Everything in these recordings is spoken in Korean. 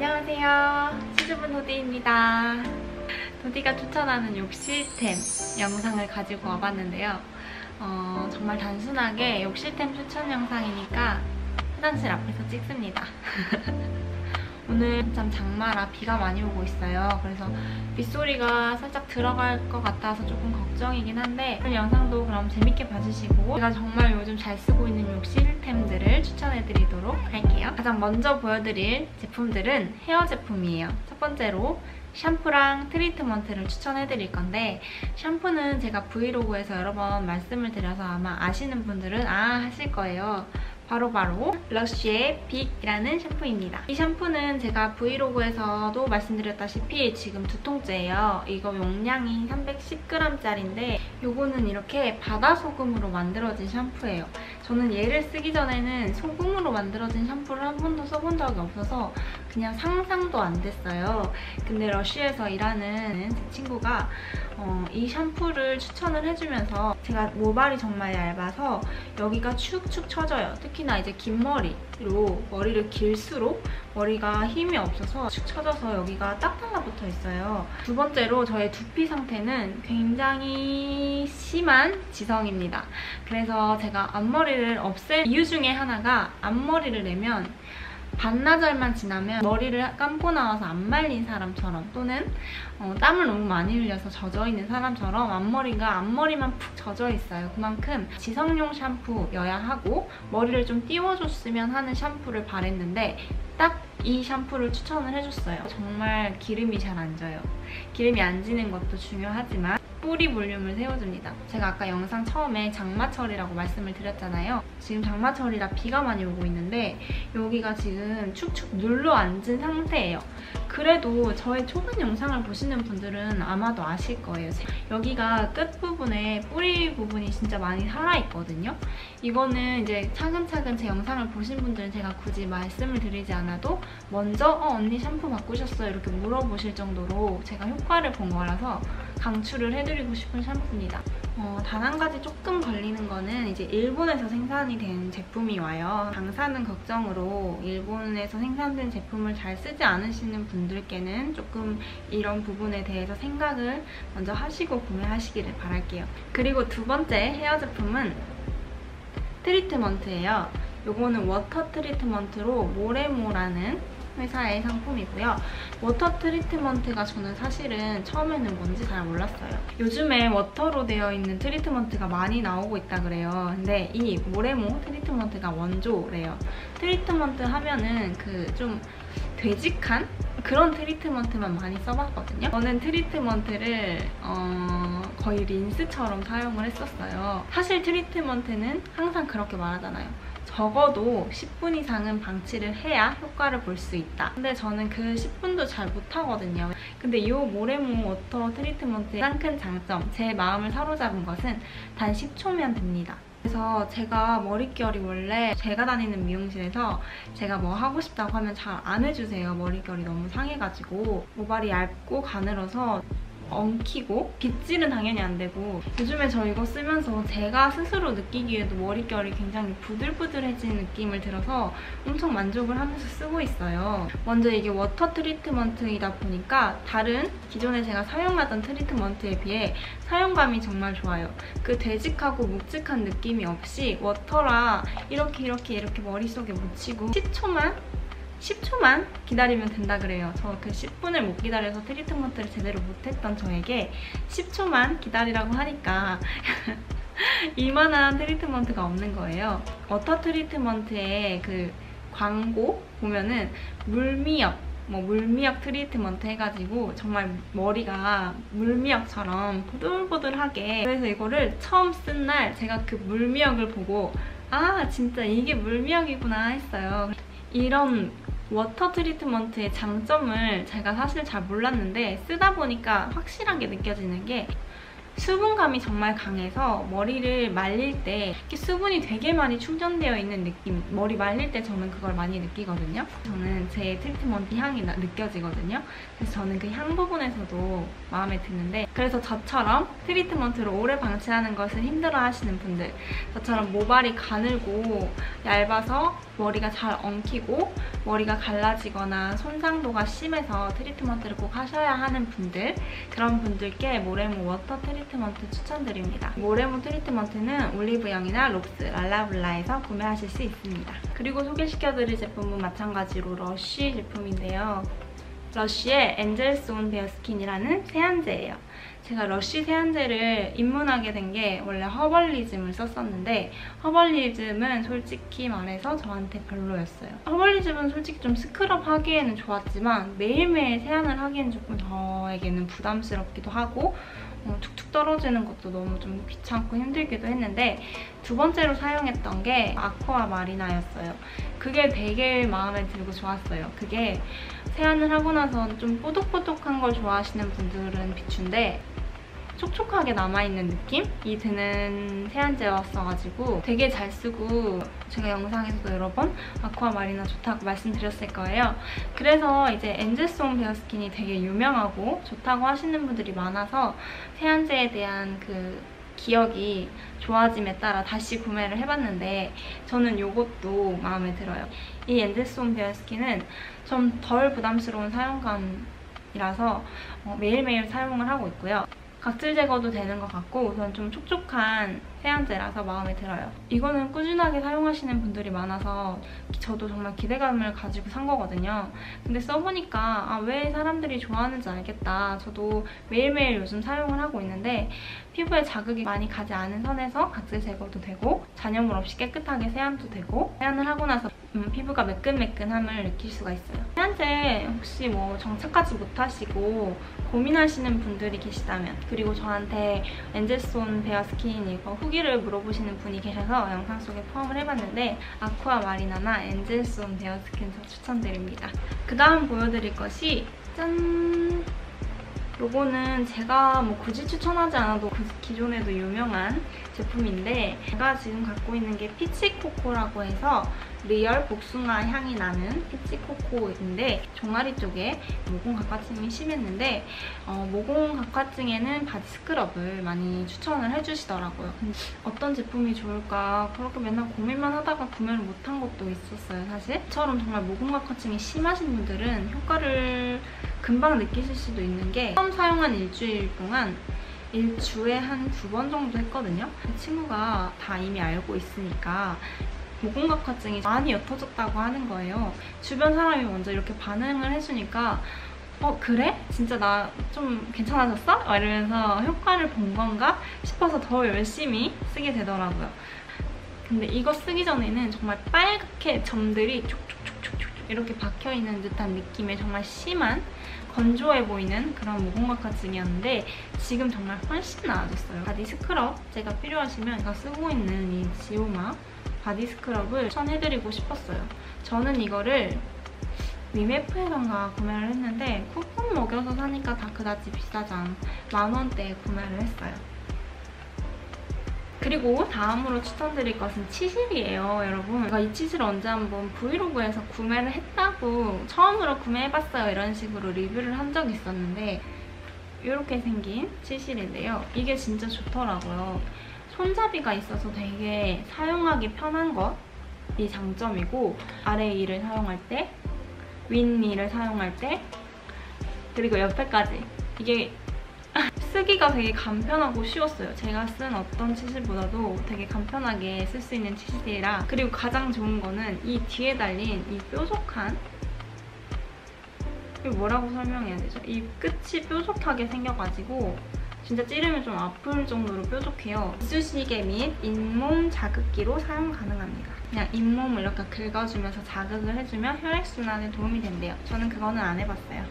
안녕하세요. 치즈분 도디입니다. 도디가 추천하는 욕실템 영상을 가지고 와봤는데요. 어, 정말 단순하게 욕실템 추천 영상이니까 화장실 앞에서 찍습니다. 오늘 한참 장마라 비가 많이 오고 있어요. 그래서 빗소리가 살짝 들어갈 것 같아서 조금 걱정이긴 한데 오늘 영상도 그럼 재밌게 봐주시고 제가 정말 요즘 잘 쓰고 있는 욕실템들을 추천해드리도록 할게요. 가장 먼저 보여드릴 제품들은 헤어 제품이에요. 첫 번째로 샴푸랑 트리트먼트를 추천해드릴 건데 샴푸는 제가 브이로그에서 여러 번 말씀을 드려서 아마 아시는 분들은 아 하실 거예요. 바로바로 러쉬의 빅이라는 샴푸입니다. 이 샴푸는 제가 브이로그에서도 말씀드렸다시피 지금 두 통째예요. 이거 용량이 310g짜리인데 이거는 이렇게 바다 소금으로 만들어진 샴푸예요. 저는 얘를 쓰기 전에는 소금으로 만들어진 샴푸를 한 번도 써본 적이 없어서 그냥 상상도 안 됐어요. 근데 러쉬에서 일하는 제 친구가 어, 이 샴푸를 추천을 해주면서 제가 모발이 정말 얇아서 여기가 축축 처져요. 특히나 이제 긴 머리로 머리를 길수록 머리가 힘이 없어서 축 처져서 여기가 딱 달라붙어 있어요. 두 번째로 저의 두피 상태는 굉장히 심한 지성입니다. 그래서 제가 앞머리를 없앨 이유 중에 하나가 앞머리를 내면 반나절만 지나면 머리를 감고 나와서 안 말린 사람처럼 또는 어, 땀을 너무 많이 흘려서 젖어있는 사람처럼 앞머리가 앞머리만 푹 젖어 있어요. 그만큼 지성용 샴푸여야 하고 머리를 좀 띄워줬으면 하는 샴푸를 바랬는데 딱 이 샴푸를 추천을 해줬어요. 정말 기름이 잘 안 져요. 기름이 안 지는 것도 중요하지만 뿌리 볼륨을 세워줍니다. 제가 아까 영상 처음에 장마철이라고 말씀을 드렸잖아요. 지금 장마철이라 비가 많이 오고 있는데 여기가 지금 축축 눌러 앉은 상태예요. 그래도 저의 초반 영상을 보시는 분들은 아마도 아실 거예요. 여기가 끝부분에 뿌리 부분이 진짜 많이 살아있거든요. 이거는 이제 차근차근 제 영상을 보신 분들은 제가 굳이 말씀을 드리지 않아도 먼저 어, 언니 샴푸 바꾸셨어요? 이렇게 물어보실 정도로 제가 효과를 본 거라서 강추를 해드리고 싶은 샴푸입니다. 어, 단 한 가지 조금 걸리는 거는 이제 일본에서 생산이 된 제품이 와요. 방사능 걱정으로 일본에서 생산된 제품을 잘 쓰지 않으시는 분들께는 조금 이런 부분에 대해서 생각을 먼저 하시고 구매하시기를 바랄게요. 그리고 두 번째 헤어 제품은 트리트먼트예요. 요거는 워터 트리트먼트로 모레모라는 회사의 상품이고요. 워터 트리트먼트가 저는 사실은 처음에는 뭔지 잘 몰랐어요. 요즘에 워터로 되어 있는 트리트먼트가 많이 나오고 있다 그래요. 근데 이 모레모 트리트먼트가 원조래요. 트리트먼트 하면은 그 좀 되직한 그런 트리트먼트만 많이 써봤거든요. 저는 트리트먼트를 어, 거의 린스처럼 사용을 했었어요. 사실 트리트먼트는 항상 그렇게 말하잖아요. 적어도 10분 이상은 방치를 해야 효과를 볼 수 있다. 근데 저는 그 10분도 잘 못하거든요. 근데 이 모레모 워터 트리트먼트의 가장 큰 장점, 제 마음을 사로잡은 것은 단 10초면 됩니다. 그래서 제가 머릿결이 원래 제가 다니는 미용실에서 제가 뭐 하고 싶다고 하면 잘 안 해주세요. 머릿결이 너무 상해가지고 모발이 얇고 가늘어서 엉키고 빗질은 당연히 안 되고 요즘에 저 이거 쓰면서 제가 스스로 느끼기에도 머릿결이 굉장히 부들부들해진 느낌을 들어서 엄청 만족을 하면서 쓰고 있어요. 먼저 이게 워터 트리트먼트이다 보니까 다른 기존에 제가 사용하던 트리트먼트에 비해 사용감이 정말 좋아요. 그 되직하고 묵직한 느낌이 없이 워터라 이렇게 이렇게 이렇게 머릿속에 묻히고 10초만 10초만 기다리면 된다 그래요. 저 그 10분을 못 기다려서 트리트먼트를 제대로 못했던 저에게 10초만 기다리라고 하니까 이만한 트리트먼트가 없는 거예요. 워터 트리트먼트의 그 광고 보면은 물미역 뭐 물미역 트리트먼트 해가지고 정말 머리가 물미역처럼 보들보들하게 그래서 이거를 처음 쓴 날 제가 그 물미역을 보고 아 진짜 이게 물미역이구나 했어요. 이런 워터 트리트먼트의 장점을 제가 사실 잘 몰랐는데 쓰다 보니까 확실하게 느껴지는 게 수분감이 정말 강해서 머리를 말릴 때 이렇게 수분이 되게 많이 충전되어 있는 느낌 머리 말릴 때 저는 그걸 많이 느끼거든요. 저는 제 트리트먼트 향이 나- 느껴지거든요. 그래서 저는 그 향 부분에서도 마음에 드는데 그래서 저처럼 트리트먼트를 오래 방치하는 것을 힘들어 하시는 분들 저처럼 모발이 가늘고 얇아서 머리가 잘 엉키고 머리가 갈라지거나 손상도가 심해서 트리트먼트를 꼭 하셔야 하는 분들 그런 분들께 모레모 워터 트리트먼트 추천드립니다. 모레모 트리트먼트는 올리브영이나 록스, 랄라블라에서 구매하실 수 있습니다. 그리고 소개시켜드릴 제품은 마찬가지로 러쉬 제품인데요. 러쉬의 엔젤스 온 베어스킨이라는 세안제예요. 제가 러쉬 세안제를 입문하게 된 게 원래 허벌리즘을 썼었는데 허벌리즘은 솔직히 말해서 저한테 별로였어요. 허벌리즘은 솔직히 좀 스크럽 하기에는 좋았지만 매일매일 세안을 하기에는 조금 저에게는 부담스럽기도 하고 어, 툭툭 떨어지는 것도 너무 좀 귀찮고 힘들기도 했는데 두 번째로 사용했던 게 아쿠아 마리나였어요. 그게 되게 마음에 들고 좋았어요. 그게 세안을 하고 나서 좀 뽀독뽀독한 걸 좋아하시는 분들은 비추인데 촉촉하게 남아있는 느낌이 드는 세안제였어가지고 되게 잘 쓰고 제가 영상에서도 여러 번 아쿠아마리나 좋다고 말씀드렸을 거예요. 그래서 이제 엔젤송 베어스킨이 되게 유명하고 좋다고 하시는 분들이 많아서 세안제에 대한 그 기억이 좋아짐에 따라 다시 구매를 해봤는데 저는 이것도 마음에 들어요. 이 엔젤송 베어스킨은 좀 덜 부담스러운 사용감이라서 어, 매일매일 사용을 하고 있고요. 각질 제거도 되는 것 같고 우선 좀 촉촉한 세안제라서 마음에 들어요. 이거는 꾸준하게 사용하시는 분들이 많아서 저도 정말 기대감을 가지고 산 거거든요. 근데 써보니까 아, 왜 사람들이 좋아하는지 알겠다. 저도 매일매일 요즘 사용을 하고 있는데 피부에 자극이 많이 가지 않은 선에서 각질 제거도 되고 잔여물 없이 깨끗하게 세안도 되고 세안을 하고 나서 음, 피부가 매끈매끈함을 느낄 수가 있어요. 세안제 혹시 뭐 정착하지 못하시고 고민하시는 분들이 계시다면 그리고 저한테 엔젤손 베어스킨 이거 후기를 물어보시는 분이 계셔서 영상 속에 포함을 해봤는데 아쿠아 마리나나 엔젤손 베어스킨 저 추천드립니다. 그 다음 보여드릴 것이 짠! 요거는 제가 뭐 굳이 추천하지 않아도 그 기존에도 유명한 제품인데 제가 지금 갖고 있는 게 피치코코라고 해서 리얼 복숭아 향이 나는 피치코코인데 종아리 쪽에 모공 각화증이 심했는데 어, 모공 각화증에는 바디 스크럽을 많이 추천을 해주시더라고요. 어떤 제품이 좋을까 그렇게 맨날 고민만 하다가 구매를 못한 것도 있었어요 사실. 저처럼 정말 모공 각화증이 심하신 분들은 효과를 금방 느끼실 수도 있는 게 처음 사용한 일주일 동안 일주에 한 두 번 정도 했거든요. 그 친구가 다 이미 알고 있으니까 모공각화증이 많이 옅어졌다고 하는 거예요. 주변 사람이 먼저 이렇게 반응을 해주니까 어 그래? 진짜 나 좀 괜찮아졌어? 막 이러면서 효과를 본 건가 싶어서 더 열심히 쓰게 되더라고요. 근데 이거 쓰기 전에는 정말 빨갛게 점들이 촉촉촉촉촉 이렇게 박혀있는 듯한 느낌의 정말 심한 건조해 보이는 그런 모공각화증이었는데 지금 정말 훨씬 나아졌어요. 바디 스크럽 제가 필요하시면 제가 쓰고 있는 이 지오마 바디 스크럽을 추천해드리고 싶었어요. 저는 이거를 위메프에선가 구매를 했는데 쿠폰 먹여서 사니까 다 그다지 비싸지 않 만원대에 구매를 했어요. 그리고 다음으로 추천드릴 것은 치실이에요, 여러분. 제가 이 치실 언제 한번 브이로그에서 구매를 했다고 처음으로 구매해봤어요 이런 식으로 리뷰를 한 적이 있었는데 이렇게 생긴 치실인데요. 이게 진짜 좋더라고요. 손잡이가 있어서 되게 사용하기 편한 것이 장점이고 아래 이를 사용할 때, 윗니를 사용할 때 그리고 옆에까지 이게 쓰기가 되게 간편하고 쉬웠어요. 제가 쓴 어떤 치실보다도 되게 간편하게 쓸 수 있는 치실이라 그리고 가장 좋은 거는 이 뒤에 달린 이 뾰족한 이거 뭐라고 설명해야 되죠? 이 끝이 뾰족하게 생겨가지고 진짜 찌르면 좀 아플 정도로 뾰족해요. 이쑤시개 및 잇몸 자극기로 사용 가능합니다. 그냥 잇몸을 이렇게 긁어주면서 자극을 해주면 혈액순환에 도움이 된대요. 저는 그거는 안 해봤어요.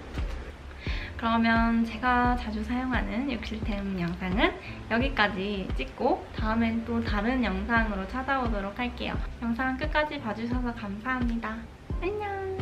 그러면 제가 자주 사용하는 욕실템 영상은 여기까지 찍고 다음엔 또 다른 영상으로 찾아오도록 할게요. 영상 끝까지 봐주셔서 감사합니다. 안녕!